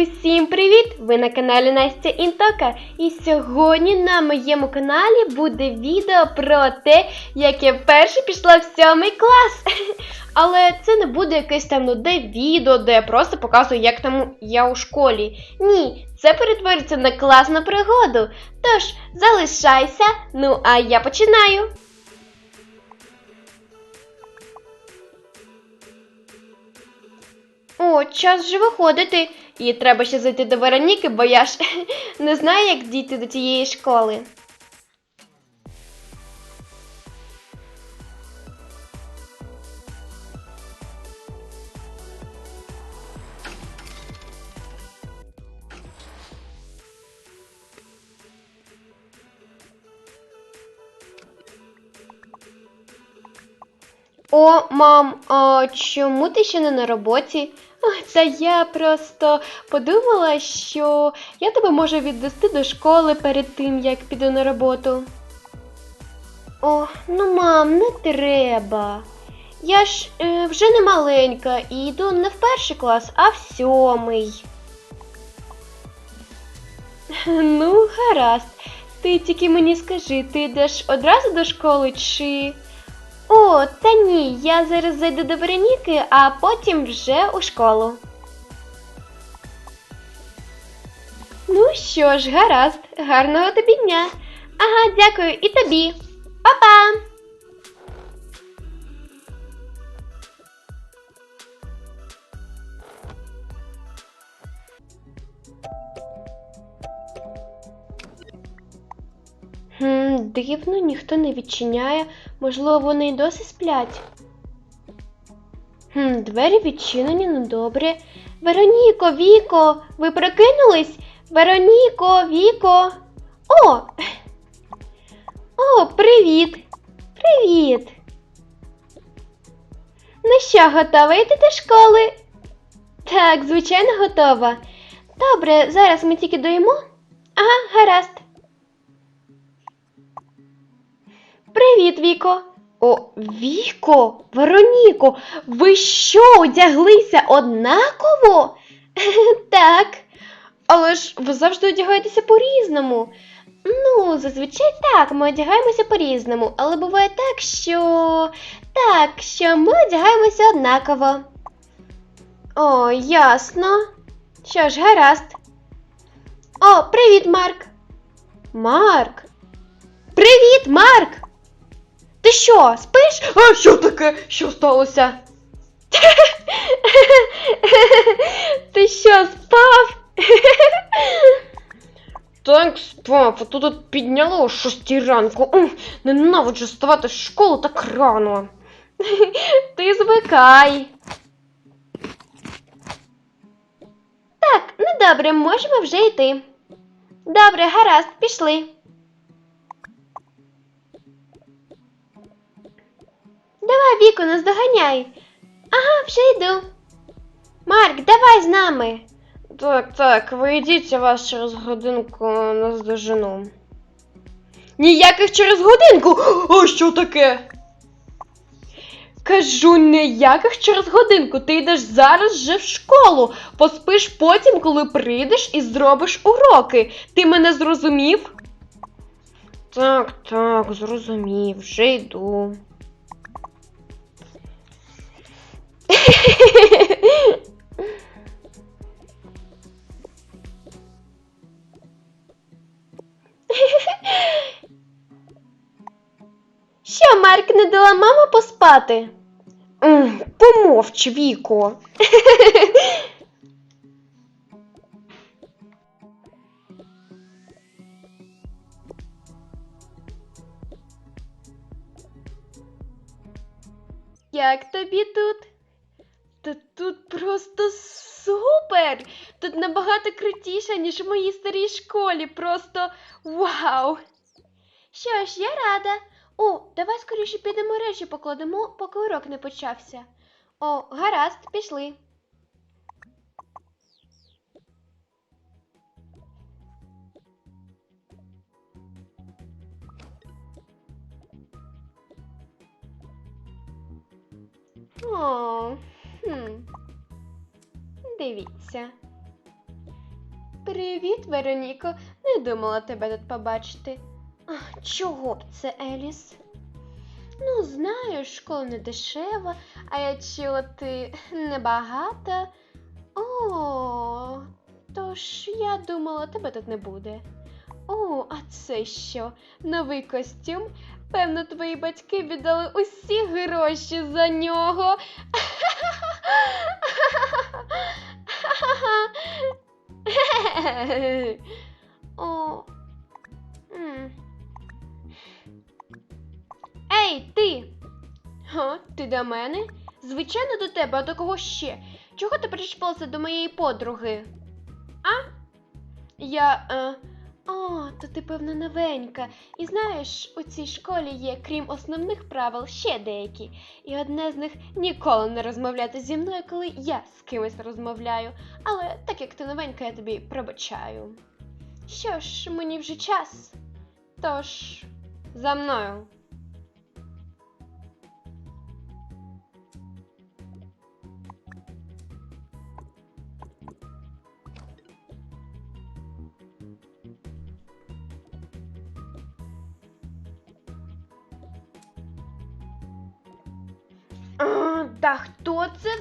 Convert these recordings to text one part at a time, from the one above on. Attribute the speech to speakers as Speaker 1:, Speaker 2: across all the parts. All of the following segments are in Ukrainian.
Speaker 1: Усім привіт! Ви на каналі Настя Інтока. І сьогодні на моєму каналі буде відео про те, як я вперше пішла в сьомий клас. Але це не буде якесь там нудне відео, де я просто показую, як там я у школі. Ні, це перетвориться на класну пригоду. Тож, залишайся, ну а я починаю. О, час вже виходити. І треба ще зайти до Вероніки, бо я ж не знаю, як дійти до тієї школи. О, мам, а чому ти ще не на роботі? Та я просто подумала, що я тебе можу відвести до школи перед тим, як піду на роботу. О, ну мам, не треба. Я ж е, вже не маленька і йду не в перший клас, а в сьомий. Ну, гаразд. Ти тільки мені скажи, ти йдеш одразу до школи чи. О, та ні, я зараз зайду до Вероніки, а потім вже у школу. Ну що ж, гаразд, гарного тобі дня. Ага, дякую і тобі. Па-па! Дивно, ніхто не відчиняє. Можливо, вони й досі сплять. Хм, двері відчинені, ну добре. Вероніко, Віко, ви прокинулись? Вероніко, Віко. О! О, привіт! Привіт! Ну що, готова йти до школи? Так, звичайно, готова. Добре, зараз ми тільки доїмо. Ага, гаразд. Привіт, Віко. О, Віко, Вероніко, ви що, одяглися однаково? так. Але ж ви завжди одягаєтеся по-різному. Ну, зазвичай так, ми одягаємося по-різному, але буває так, що. Так, що ми одягаємося однаково. О, ясно. Що ж, гаразд. О, привіт, Марк. Марк. Привіт, Марк! Ти що, спиш? А що таке? Що сталося? Ти що, спав? Так, спав, а то тут підняло о 6 ранку. Ух, Ненавиджу вставати з школи так рано. Ти звикай. Так, ну добре, можемо вже йти. Добре, гаразд, пішли. Давай, Віко, наздоганяй. Ага, вже йду. Марк, давай з нами. Так, так, ви йдіть, я вас через годинку наздожену. Ніяких через годинку. А що таке? Кажу, ніяких через годинку. Ти йдеш зараз же в школу. Поспиш потім, коли прийдеш і зробиш уроки. Ти мене зрозумів? Так, так, зрозумів, вже йду. Що, Марк не дала мама поспати? М, Помовч, Віко. Як тобі тут? Та тут просто супер! Тут набагато крутіше, ніж в моїй старій школі. Просто вау! Що ж, я рада. О, давай скоріше підемо речі покладемо, поки урок не почався. О, гаразд, пішли. О, хм. Дивіться. Привіт, Вероніко. Не думала тебе тут побачити. Чого б це, Еліс? Ну, знаєш, школа не дешева, а я чула, ти небагата. О, тож я думала, тебе тут не буде. О, а це що? Новий костюм? Певно, твої батьки віддали усі гроші за нього. О. Ей, ти! Га, ти до мене? Звичайно, до тебе, а до кого ще? Чого ти причепилася до моєї подруги? А? Я. Е... О, то ти, певно, новенька. І знаєш, у цій школі є, крім основних правил, ще деякі. І одне з них ніколи не розмовляти зі мною, коли я з кимось розмовляю. Але так як ти новенька, я тобі пробачаю. Що ж, мені вже час. Тож, за мною.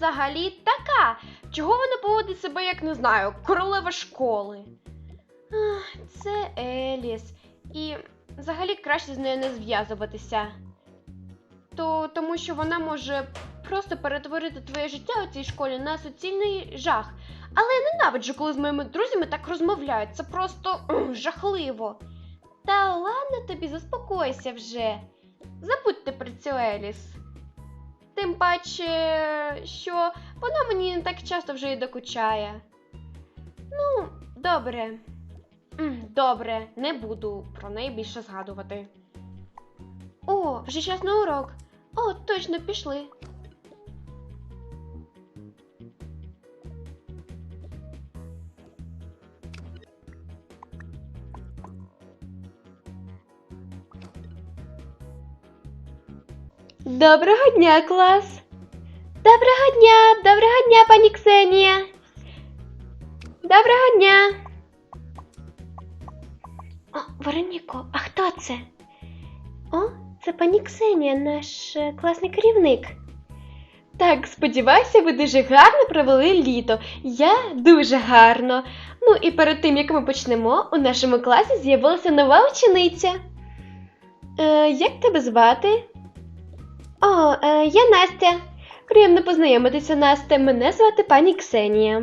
Speaker 1: Взагалі така? Чого вона поводить себе, як не знаю, королева школи? Це Еліс. І взагалі краще з нею не зв'язуватися. То тому що вона може просто перетворити твоє життя у цій школі на суцільний жах. Але я ненавиджу, коли з моїми друзями так розмовляють. Це просто жахливо. Та ладно тобі, заспокойся вже. Забудьте про цю Еліс. Тим паче, що вона мені не так часто вже і докучає. Ну, добре. Добре, не буду про неї більше згадувати. О, вже час на урок. О, точно пішли. Доброго дня, клас. Доброго дня, доброго дня, пані Ксенія. Доброго дня. О, Вероніко, а хто це? О, це пані Ксенія, наш е, класний керівник. Так, сподіваюся, ви дуже гарно провели літо. Я дуже гарно. Ну і перед тим, як ми почнемо, у нашому класі з'явилася нова учениця. Е, як тебе звати? О, е, я Настя. Приємно познайомитися, Настя. Мене звати пані Ксенія.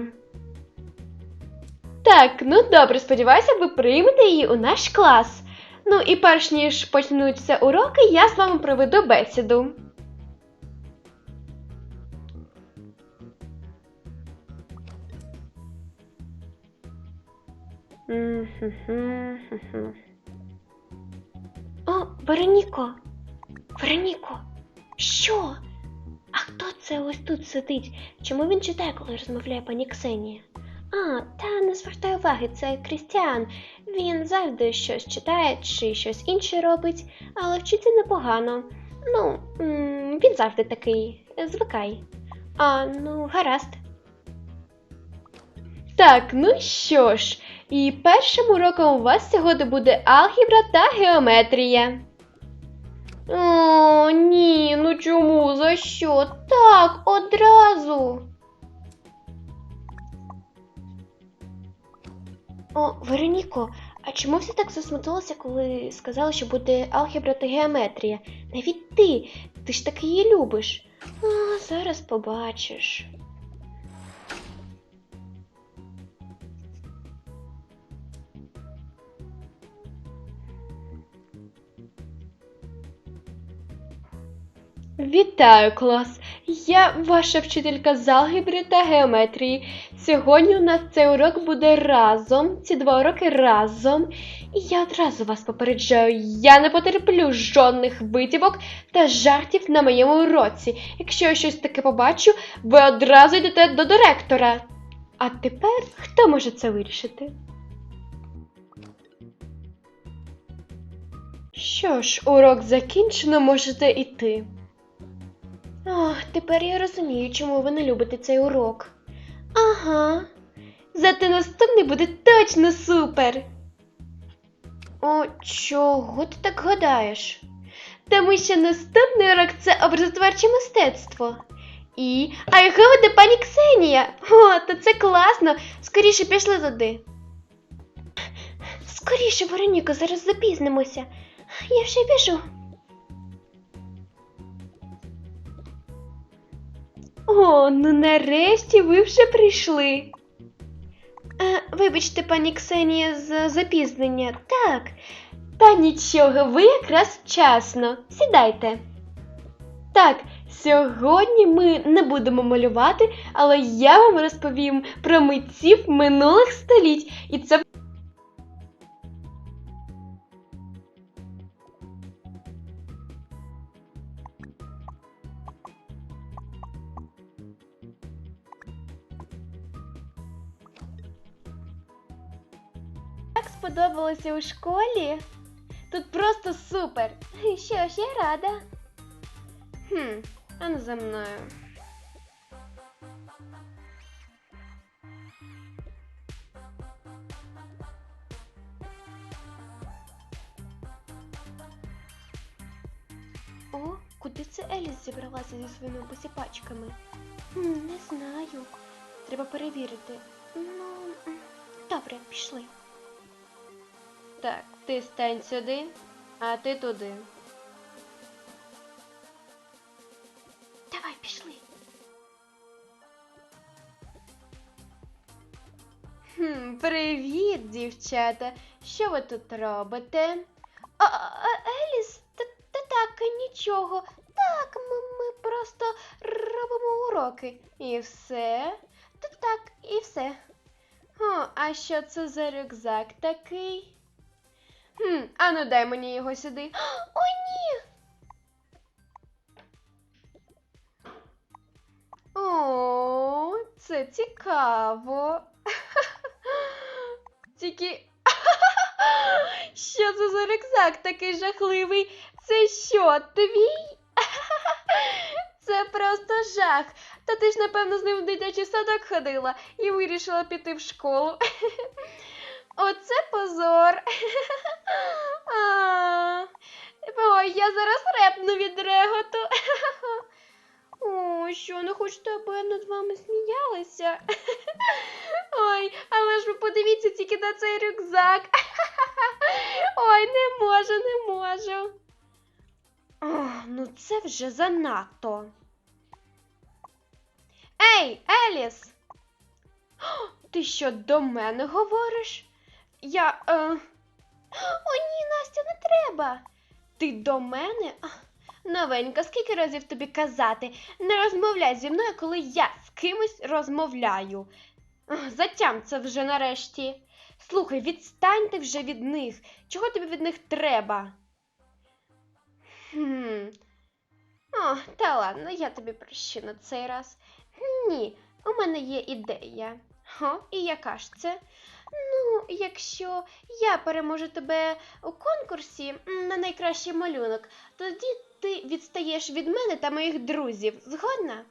Speaker 1: Так, ну добре, сподіваюся, ви приймете її у наш клас. Ну і перш ніж почнуться уроки, я з вами проведу бесіду. О, Вероніко! Вероніко! Що? А хто це ось тут сидить? Чому він читає, коли розмовляє пані Ксенія? А, та не звертай уваги, це Крістіан. Він завжди щось читає чи щось інше робить, але вчиться непогано. Ну, він завжди такий. Звикай. А, ну, гаразд. Так, ну що ж, і першим уроком у вас сьогодні буде алгебра та геометрія. О, ні, ну чому? За що? Так, одразу. О, Вероніко, а чому всі так засмутилися, коли сказали, що буде алгебра та геометрія? Навіть ти, ти ж таки її любиш. А, зараз побачиш. Вітаю, клас! Я ваша вчителька з алгебри та геометрії. Сьогодні у нас цей урок буде разом, ці два уроки разом. І я одразу вас попереджаю, я не потерплю жодних витівок та жартів на моєму уроці. Якщо я щось таке побачу, ви одразу йдете до директора. А тепер хто може це вирішити? Що ж, урок закінчено, можете йти. Ох, тепер я розумію, чому ви не любите цей урок. Ага. Зате наступний буде точно супер. О, чого ти так гадаєш? Тому що наступний урок це образотворче мистецтво. І. А його веде пані Ксенія. О, то це класно. Скоріше пішли туди. Скоріше, Вероніко, зараз запізнимося. Я вже біжу. О, ну нарешті ви вже прийшли. Е, вибачте, пані Ксенія, за запізнення. Так. Та нічого, ви якраз вчасно. Сідайте. Так, сьогодні ми не будемо малювати, але я вам розповім про митців минулих століть. І це сподобалося у школі. Тут просто супер. Що ж, я рада. Хм, а ну за мною. О, куди це Еліс зібралася зі своїми посіпачками? Не знаю. Треба перевірити. Ну, добре, пішли. Так, ти стань сюди, а ти туди. Давай, пішли. Привіт, дівчата. Що ви тут робите? А, а, Еліс, та, та так, нічого. Так, ми, ми просто робимо уроки. І все. Та так, і все. О, а що це за рюкзак такий? Хм, а ну дай мені його сюди. О, ні. О, це цікаво. Тільки. Що це за рюкзак такий жахливий? Це що, твій? Це просто жах. Та ти ж, напевно, з ним в дитячий садок ходила і вирішила піти в школу. Оце позор. Ой, я зараз репну від реготу. О, що, не хочете, аби я над вами сміялася? Ой, але ж ви подивіться тільки на цей рюкзак. Ой, не можу, не можу. Ну це вже занадто. Ей, Еліс! Ти що до мене говориш? Я. Е... О, ні, Настя, не треба. Ти до мене? Новенька, скільки разів тобі казати? Не розмовляй зі мною, коли я з кимось розмовляю. Затям це вже нарешті. Слухай, відстаньте вже від них. Чого тобі від них треба? Хм. О, та ладно, я тобі прощу на цей раз. Ні, у мене є ідея. О, і яка ж це? Ну, якщо я переможу тебе у конкурсі на найкращий малюнок, тоді ти відстаєш від мене та моїх друзів. Згодна?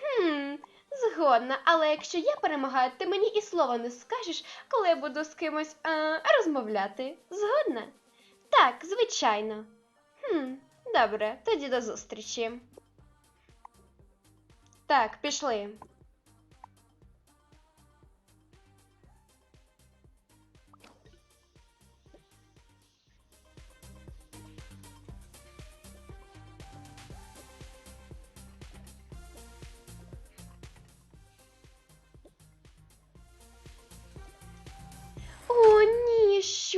Speaker 1: Хм, згодна, але якщо я перемагаю, ти мені і слова не скажеш, коли я буду з кимось е, розмовляти. Згодна? Так, звичайно. Хм, добре, тоді до зустрічі. Так, пішли.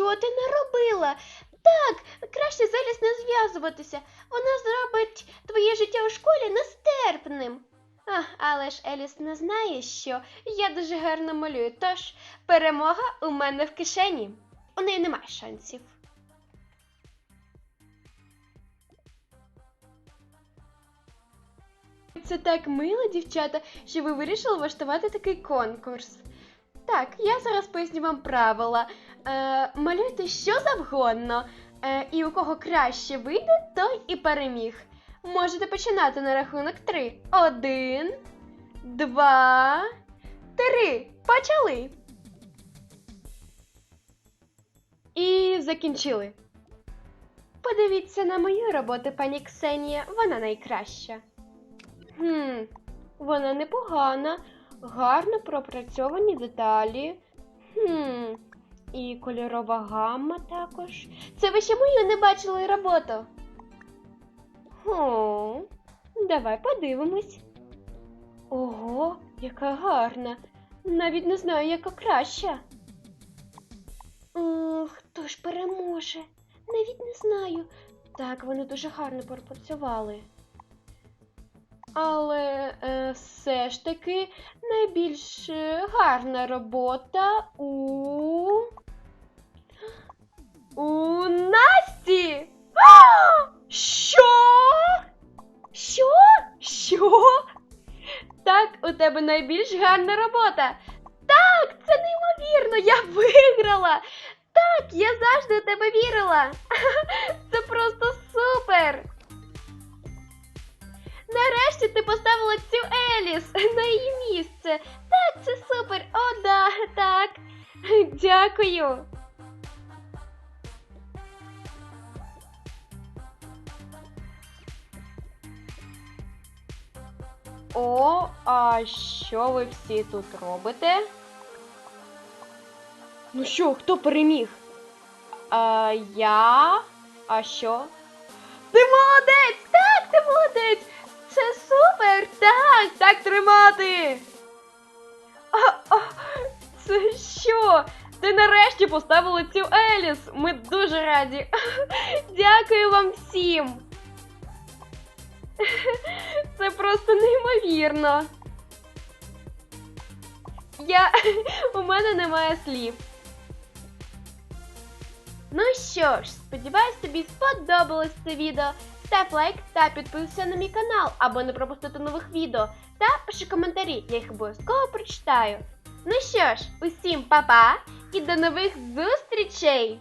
Speaker 1: Що ти наробила? Так, краще з Еліс не зв'язуватися. Вона зробить твоє життя у школі нестерпним. А, але ж Еліс не знає, що я дуже гарно малюю, тож перемога у мене в кишені. У неї немає шансів. Це так мило, дівчата, що ви вирішили влаштувати такий конкурс. Так, я зараз поясню вам правила. Е, малюйте що завгодно, е, і у кого краще вийде, той і переміг. Можете починати на рахунок три. Один, два, три. Почали. І закінчили. Подивіться на мою роботу, пані Ксенія, вона найкраща. Хм, вона непогана, гарно пропрацьовані деталі. Хм, і кольорова гамма також. Це ви ще мою не бачили роботу. О, давай подивимось. Ого, яка гарна. Навіть не знаю, яка краща. О, хто ж переможе? Навіть не знаю. Так, вони дуже гарно пропрацювали. Але е, все ж таки найбільш е, гарна робота у. У Насті! А! Що? Що? Що? Так, у тебе найбільш гарна робота. Так, це неймовірно, я виграла. Так, я завжди у тебе вірила. Це просто супер. Нарешті ти поставила цю Еліс на її місце. Так, це супер. О, да, так. Дякую. О, а що ви всі тут робите? Ну що, хто переміг? А, я. А що? Ти молодець! Так, ти молодець! Це супер! Так, так тримати! А, а, це що? Ти нарешті поставила цю Еліс! Ми дуже раді! Дякую вам всім! Це просто неймовірно. Я. У мене немає слів. Ну що ж, сподіваюсь, тобі сподобалось це відео. Став лайк та підписуйся на мій канал, аби не пропустити нових відео. Та пиши коментарі, я їх обов'язково прочитаю. Ну що ж, усім па-па і до нових зустрічей!